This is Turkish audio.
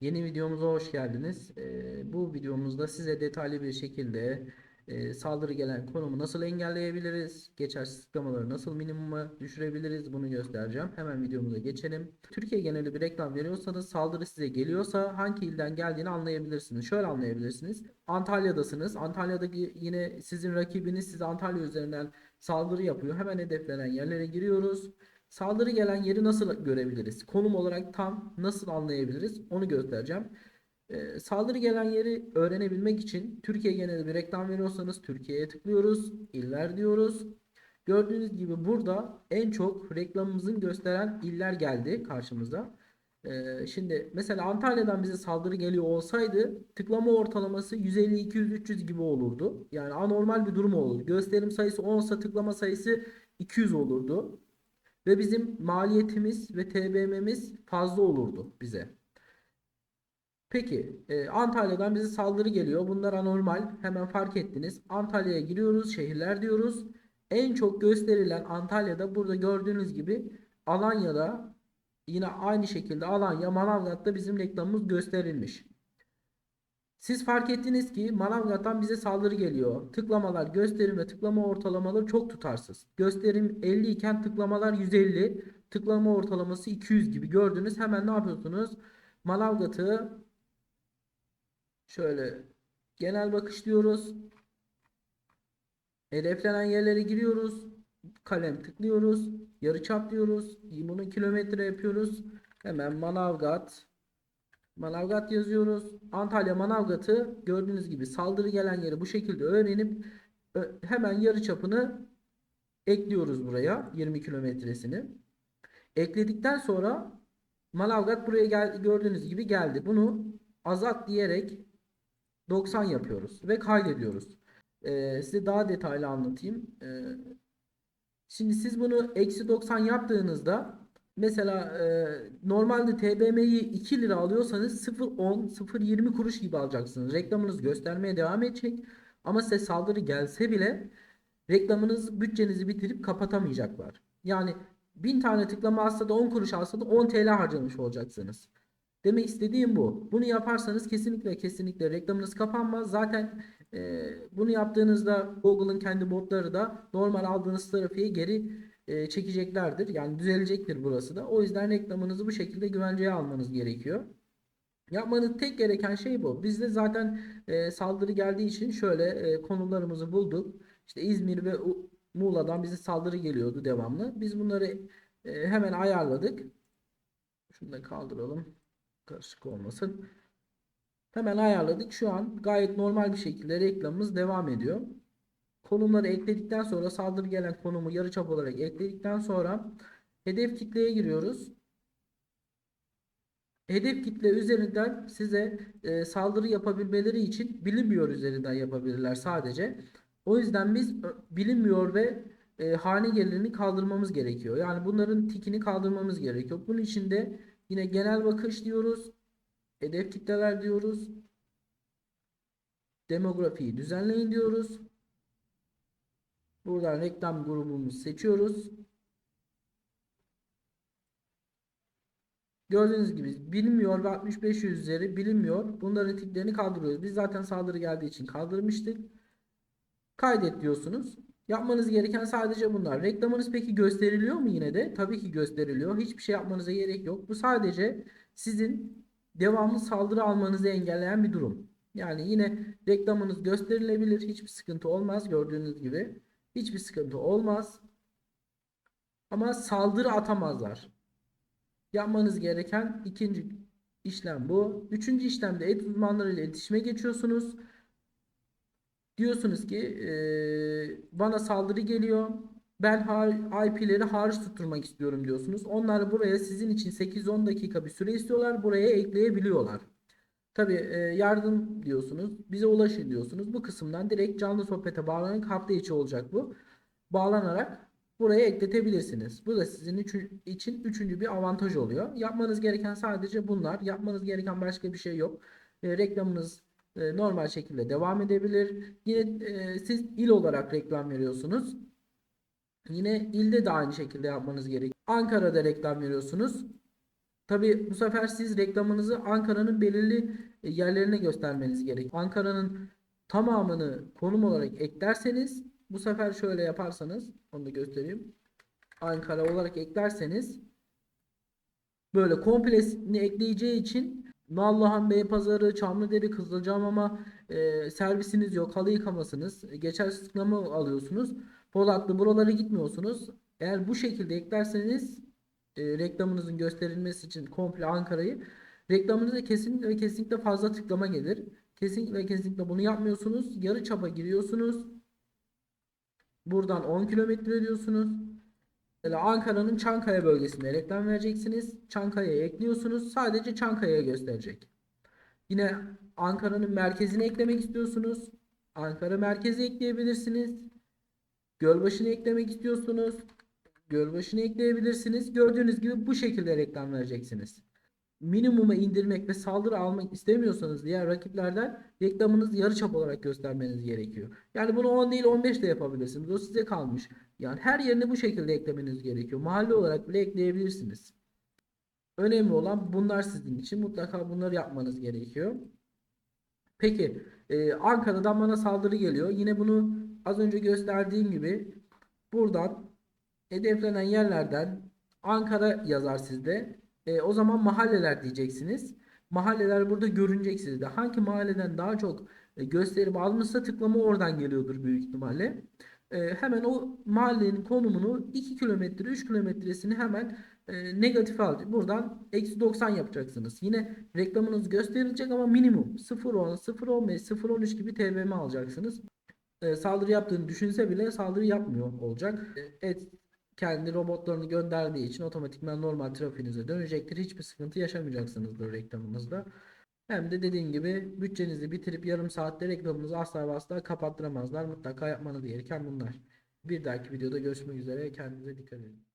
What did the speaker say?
Yeni videomuza hoş geldiniz. Ee, bu videomuzda size detaylı bir şekilde e, saldırı gelen konumu nasıl engelleyebiliriz, geçersiz tıklamaları nasıl minimuma düşürebiliriz bunu göstereceğim. Hemen videomuza geçelim. Türkiye geneli bir reklam veriyorsanız saldırı size geliyorsa hangi ilden geldiğini anlayabilirsiniz. Şöyle anlayabilirsiniz. Antalya'dasınız. Antalya'daki yine sizin rakibiniz size Antalya üzerinden saldırı yapıyor. Hemen hedeflenen yerlere giriyoruz. Saldırı gelen yeri nasıl görebiliriz? Konum olarak tam nasıl anlayabiliriz? Onu göstereceğim. Ee, saldırı gelen yeri öğrenebilmek için Türkiye geneli bir reklam veriyorsanız Türkiye'ye tıklıyoruz. İller diyoruz. Gördüğünüz gibi burada en çok reklamımızın gösteren iller geldi karşımıza. Ee, şimdi mesela Antalya'dan bize saldırı geliyor olsaydı tıklama ortalaması 150, 200, 300 gibi olurdu. Yani anormal bir durum olurdu. Gösterim sayısı 10 ise tıklama sayısı 200 olurdu. Ve bizim maliyetimiz ve TBM'miz fazla olurdu bize. Peki e, Antalya'dan bize saldırı geliyor. Bunlar anormal. Hemen fark ettiniz. Antalya'ya giriyoruz. Şehirler diyoruz. En çok gösterilen Antalya'da burada gördüğünüz gibi Alanya'da yine aynı şekilde Alanya, Manavgat'ta bizim reklamımız gösterilmiş. Siz fark ettiniz ki Manavgat'tan bize saldırı geliyor. Tıklamalar, gösterim ve tıklama ortalamaları çok tutarsız. Gösterim 50 iken tıklamalar 150, tıklama ortalaması 200 gibi gördünüz. Hemen ne yapıyorsunuz? Manavgat'ı şöyle genel bakış diyoruz. Hedeflenen yerlere giriyoruz. Kalem tıklıyoruz. Yarıçap diyoruz. Bunu kilometre yapıyoruz. Hemen Manavgat Manavgat yazıyoruz. Antalya Manavgat'ı gördüğünüz gibi saldırı gelen yeri bu şekilde öğrenip hemen yarı çapını ekliyoruz buraya 20 kilometresini. Ekledikten sonra Manavgat buraya gel gördüğünüz gibi geldi. Bunu azalt diyerek 90 yapıyoruz ve kaydediyoruz. Ee, size daha detaylı anlatayım. Ee, şimdi siz bunu eksi 90 yaptığınızda Mesela e, normalde TBM'yi 2 lira alıyorsanız 0.10, 0.20 kuruş gibi alacaksınız. Reklamınız göstermeye devam edecek. Ama size saldırı gelse bile reklamınız bütçenizi bitirip kapatamayacaklar. Yani 1000 tane tıklama alsa da 10 kuruş alsa da 10 TL harcamış olacaksınız. Demek istediğim bu. Bunu yaparsanız kesinlikle kesinlikle reklamınız kapanmaz. Zaten e, bunu yaptığınızda Google'ın kendi botları da normal aldığınız trafiği geri e, çekeceklerdir. Yani düzelecektir burası da. O yüzden reklamınızı bu şekilde güvenceye almanız gerekiyor. Yapmanız tek gereken şey bu. Biz de zaten e, saldırı geldiği için şöyle e, konularımızı bulduk. İşte İzmir ve Muğla'dan bize saldırı geliyordu devamlı. Biz bunları e, hemen ayarladık. Şunu da kaldıralım. Karışık olmasın. Hemen ayarladık. Şu an gayet normal bir şekilde reklamımız devam ediyor. Konumları ekledikten sonra saldırı gelen konumu yarıçap olarak ekledikten sonra hedef kitleye giriyoruz. Hedef kitle üzerinden size e, saldırı yapabilmeleri için bilinmiyor üzerinden yapabilirler sadece. O yüzden biz ö, bilinmiyor ve e, hane gelirini kaldırmamız gerekiyor. Yani bunların tikini kaldırmamız gerekiyor. Bunun için de yine genel bakış diyoruz. Hedef kitleler diyoruz. Demografiyi düzenleyin diyoruz. Buradan reklam grubumuzu seçiyoruz. Gördüğünüz gibi bilinmiyor ve 65 üzeri bilinmiyor. Bunların tiklerini kaldırıyoruz. Biz zaten saldırı geldiği için kaldırmıştık. Kaydet diyorsunuz. Yapmanız gereken sadece bunlar. Reklamınız peki gösteriliyor mu yine de? Tabii ki gösteriliyor. Hiçbir şey yapmanıza gerek yok. Bu sadece sizin devamlı saldırı almanızı engelleyen bir durum. Yani yine reklamınız gösterilebilir. Hiçbir sıkıntı olmaz gördüğünüz gibi. Hiçbir sıkıntı olmaz. Ama saldırı atamazlar. Yapmanız gereken ikinci işlem bu. Üçüncü işlemde et uzmanlarıyla iletişime geçiyorsunuz. Diyorsunuz ki eee, bana saldırı geliyor. Ben IP'leri hariç tutturmak istiyorum diyorsunuz. Onlar buraya sizin için 8-10 dakika bir süre istiyorlar. Buraya ekleyebiliyorlar. Tabii e, yardım diyorsunuz. Bize ulaşın diyorsunuz. Bu kısımdan direkt canlı sohbete bağlanarak hafta içi olacak bu. Bağlanarak buraya ekletebilirsiniz. Bu da sizin için üçüncü bir avantaj oluyor. Yapmanız gereken sadece bunlar. Yapmanız gereken başka bir şey yok. E, reklamınız e, normal şekilde devam edebilir. Yine e, siz il olarak reklam veriyorsunuz. Yine ilde de aynı şekilde yapmanız gerekiyor. Ankara'da reklam veriyorsunuz. Tabii bu sefer siz reklamınızı Ankara'nın belirli e, yerlerine göstermeniz gerek. Ankara'nın tamamını konum olarak eklerseniz bu sefer şöyle yaparsanız onu da göstereyim. Ankara olarak eklerseniz böyle komplesini ekleyeceği için Nallıhan, Beypazarı, Çamlıdere, Kızılcahamam'a e, servisiniz yok. Halı yıkamasınız. Geçersiz tıklama alıyorsunuz. Polatlı buralara gitmiyorsunuz. Eğer bu şekilde eklerseniz e, reklamınızın gösterilmesi için komple Ankara'yı reklamınıza kesinlikle ve kesinlikle fazla tıklama gelir. Kesinlikle ve kesinlikle bunu yapmıyorsunuz. Yarı çapa giriyorsunuz. Buradan 10 kilometre ödüyorsunuz. Mesela Ankara'nın Çankaya bölgesine reklam vereceksiniz. Çankaya'ya ekliyorsunuz. Sadece Çankaya'ya gösterecek. Yine Ankara'nın merkezine eklemek istiyorsunuz. Ankara merkezi ekleyebilirsiniz. Gölbaşı'nı eklemek istiyorsunuz. Gölbaşı'nı ekleyebilirsiniz. Gördüğünüz gibi bu şekilde reklam vereceksiniz. Minimuma indirmek ve saldırı almak istemiyorsanız diğer rakiplerden reklamınızı yarıçap olarak göstermeniz gerekiyor. Yani bunu 10 değil 15 de yapabilirsiniz. O size kalmış. Yani her yerine bu şekilde eklemeniz gerekiyor. Mahalle olarak bile ekleyebilirsiniz. Önemli olan bunlar sizin için. Mutlaka bunları yapmanız gerekiyor. Peki e, Ankara'dan bana saldırı geliyor. Yine bunu az önce gösterdiğim gibi buradan hedeflenen yerlerden Ankara yazar sizde. E, o zaman mahalleler diyeceksiniz. Mahalleler burada görünecek sizde. Hangi mahalleden daha çok e, gösterim almışsa tıklama oradan geliyordur büyük ihtimalle. E, hemen o mahallenin konumunu 2 kilometre 3 kilometresini hemen e, negatif alacak. Buradan eksi 90 yapacaksınız. Yine reklamınız gösterilecek ama minimum 0.10, 0.15, 0.13 gibi TBM alacaksınız. E, saldırı yaptığını düşünse bile saldırı yapmıyor olacak. E, et kendi robotlarını gönderdiği için otomatikman normal trafiğinize dönecektir. Hiçbir sıkıntı yaşamayacaksınızdır reklamınızda. Hem de dediğim gibi bütçenizi bitirip yarım saatte reklamınızı asla ve asla kapattıramazlar. Mutlaka yapmanız gereken bunlar. Bir dahaki videoda görüşmek üzere. Kendinize dikkat edin.